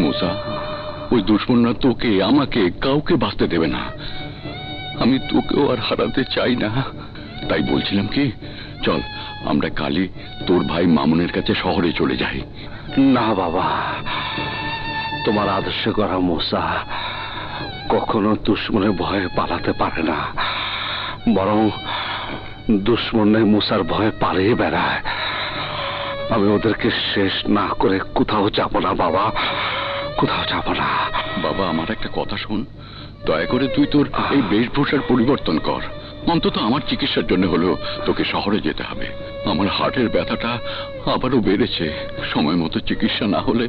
মুসা, ওই দুশ্মনরা তোকে, আমাকে, কাউকে বাঁচতে দেবে না। আমি তোকেও আর হারাতে চাই না। তাই বলছিলাম কি, চল, আমরা কালই তোর ভাই মামুনের কাছে শহরে চলে যাই। না বাবা, তোমার আদর্শ করা মোসা কখনো দুশ্মনের ভয়ে পালাতে পারে না। বরং দুশ্মনের মুসার ভয়ে পালিয়ে বেড়ায়। আমি ওদেরকে শেষ না করে কোথাও যাব না বাবা। কোথাও যাব না। বাবা আমার একটা কথা শোন। দয়া করে তুই তোর এই বেশভূষার পরিবর্তন কর। অন্তত আমার চিকিৎসার জন্য হলেও তোকে শহরে যেতে হবে। আমার হার্টের ব্যথাটা আবারও বেড়েছে। সময় মতো চিকিৎসা না হলে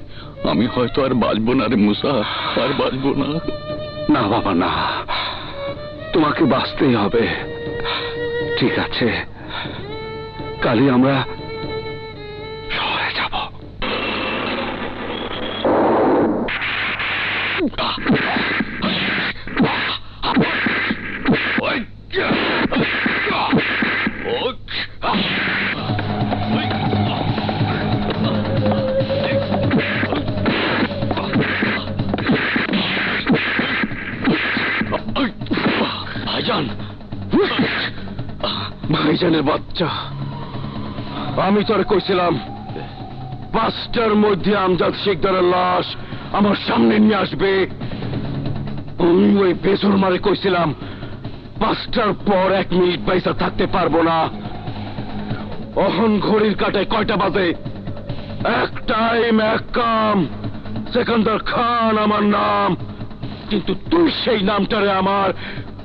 আমি হয়তো আর বাঁচবো না রে মুসা আর বাঁচবো না। না বাবা না। তোমাকে বাঁচতেই হবে। ঠিক আছে। কালই আমরা ভাইজানের বাচ্চা। আমি তোরে কইছিলাম পাঁচটার মধ্যে আমজাদ শেখদারের লাশ আমার সামনে নিয়ে আসবে। আমি ওই বেসর মারে কইছিলাম, পাঁচটার পর এক মিনিট পয়সা থাকতে পারব না। অহন ঘড়ির কাটায় কয়টা বাজে? এক টাইম, এক কাম। সেকান্দার খান আমার নাম। কিন্তু তুই সেই নামটারে আমার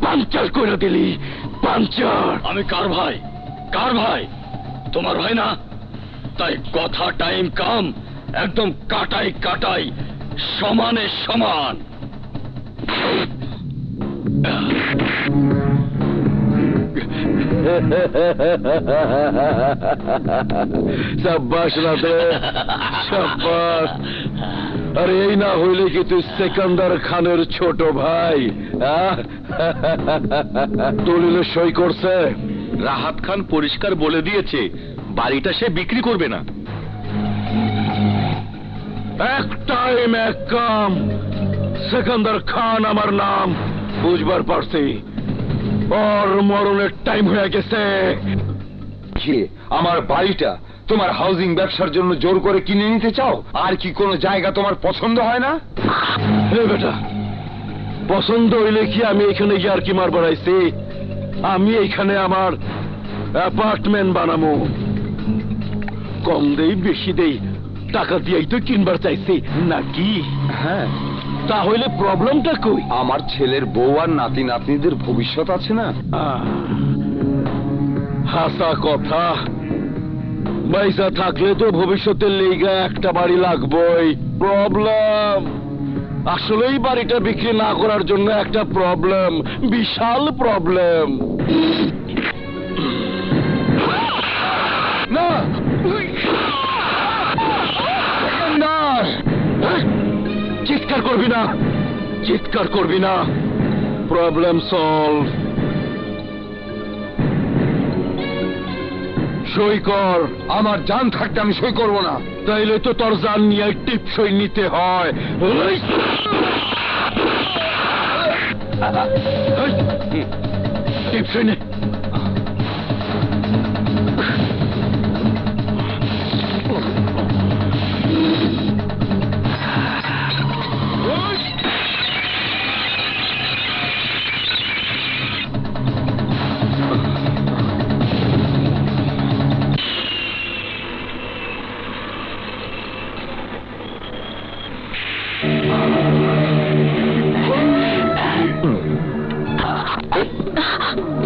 পাঞ্চার করে দিলি পাঞ্চার আমি কার ভাই? কার ভাই? তোমার ভাই না? তাই কথা, টাইম, কাম, একদম কাটাই কাটাই সমানে সমান। সাব্বাস রাতে সাব্বাস। আরে এই না হইলে কি তুই সেকান্দার খানের ছোট ভাই আহ? দলিলে সই করছে। রাহাত খান পরিষ্কার বলে দিয়েছে বাড়িটা সে বিক্রি করবে না। এক টাইম এক কাম। সেকান্দার খান আমার নাম। বুঝবার পারছি। ওর মরণের টাইম হয়ে গেছে। কি আমার বাড়িটা তোমার হাউজিং ব্যবসার জন্য জোর করে কিনে নিতে চাও? আর কি কোনো জায়গা তোমার পছন্দ হয় না? হে বেটা পছন্দ হইলে কি আমি এখানে ইয়ার কি মার বাড়াইছি? আমি এইখানে আমার অ্যাপার্টমেন্ট বানাবো কম দেই বেশি দেই। টাকা দিয়েই তো কিনবার চাইছি। নাকি? হ্যাঁ। তাহলে প্রবলেমটা কই? আমার ছেলের বউ আর নাতি নাতনিদের ভবিষ্যৎ আছে না? হাসা কথা। পয়সা থাকলে তো ভবিষ্যতের লেগা একটা বাড়ি লাগবই। প্রবলেম। আসলেই বাড়িটা বিক্রি না করার জন্য একটা প্রবলেম। বিশাল প্রবলেম। চিৎকার করবি না। চিৎকার করবি না। প্রবলেম সলভ সই কর। আমার জান থাকতে আমি সই করব না। তাইলে তো তোর জান নিয়ে টিপসই নিতে হয়। এই! এই! টিপসই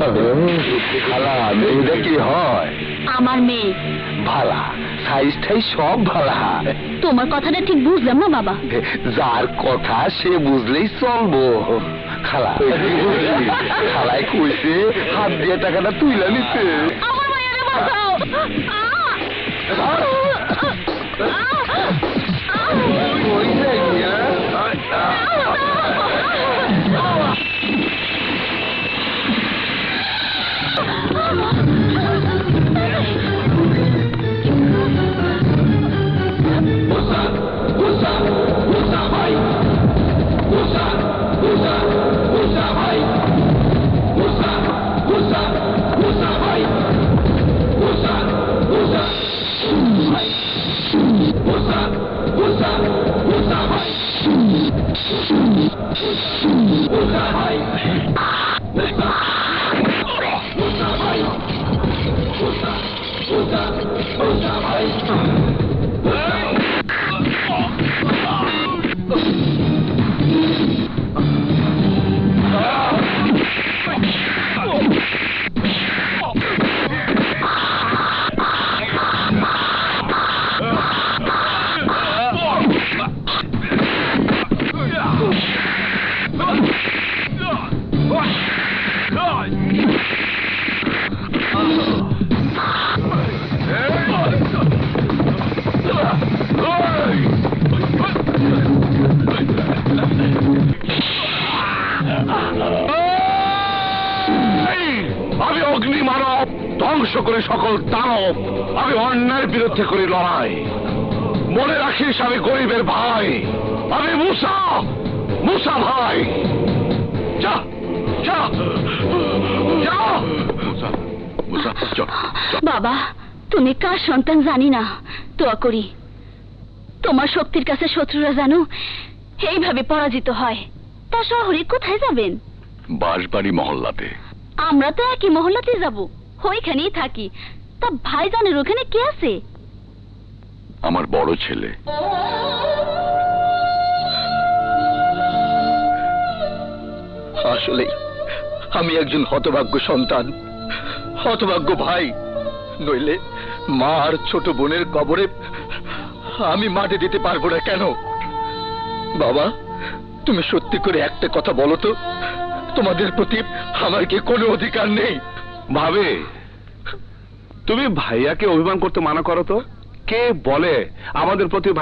নে খালা এটা কি হয়? আমার মেয়ে। ভালা সাইজ ঠাই সব ভালা। তোমার কথাটা ঠিক বুঝলাম না বাবা। যার কথা সে বুঝলেই চলবো। খালা খালায় কইছে হাত দিয়ে টাকাটা তুইলা নিতে। আমার মায়েরা বাঁচাও। Who's that? Who's that? Who's that? অগ্নি মানব ধ্বংস করে সকল দানব। আমি অন্যায়ের বিরুদ্ধে করি লড়াই। মনে রাখিস আমি গরিবের ভাই। আমি মুসা মুসা ভাই। যা যা যা। মুসা মুসা চল চল বাবা তুমি কার সন্তান জানি না। দোয়া করি। তোমার শক্তির কাছে শত্রুরা জানো এইভাবে পরাজিত হয়। তা শহরে কোথায় যাবেন? বাঁশবাড়ি মহল্লাতে। আমরা তো একই মহল্লাতে যাব। ওইখানেই থাকি। তা ভাইজানের ওখানে কে আছে? আমার বড় ছেলে। আসলে আমি একজন হতভাগ্য সন্তান, হতভাগ্য ভাই। নইলে মা আর ছোট বোনের কবরে আমি মাটি দিতে পারব না কেন? বাবা, তুমি সত্যি করে একটা কথা বলো তো। তোমাদের প্রতি আমার কি কোনো অধিকার নেই? ভাবে, তুমি ভাইয়াকে অভিমান করতে মানা করো তো? কে বলে আমাদের প্রতি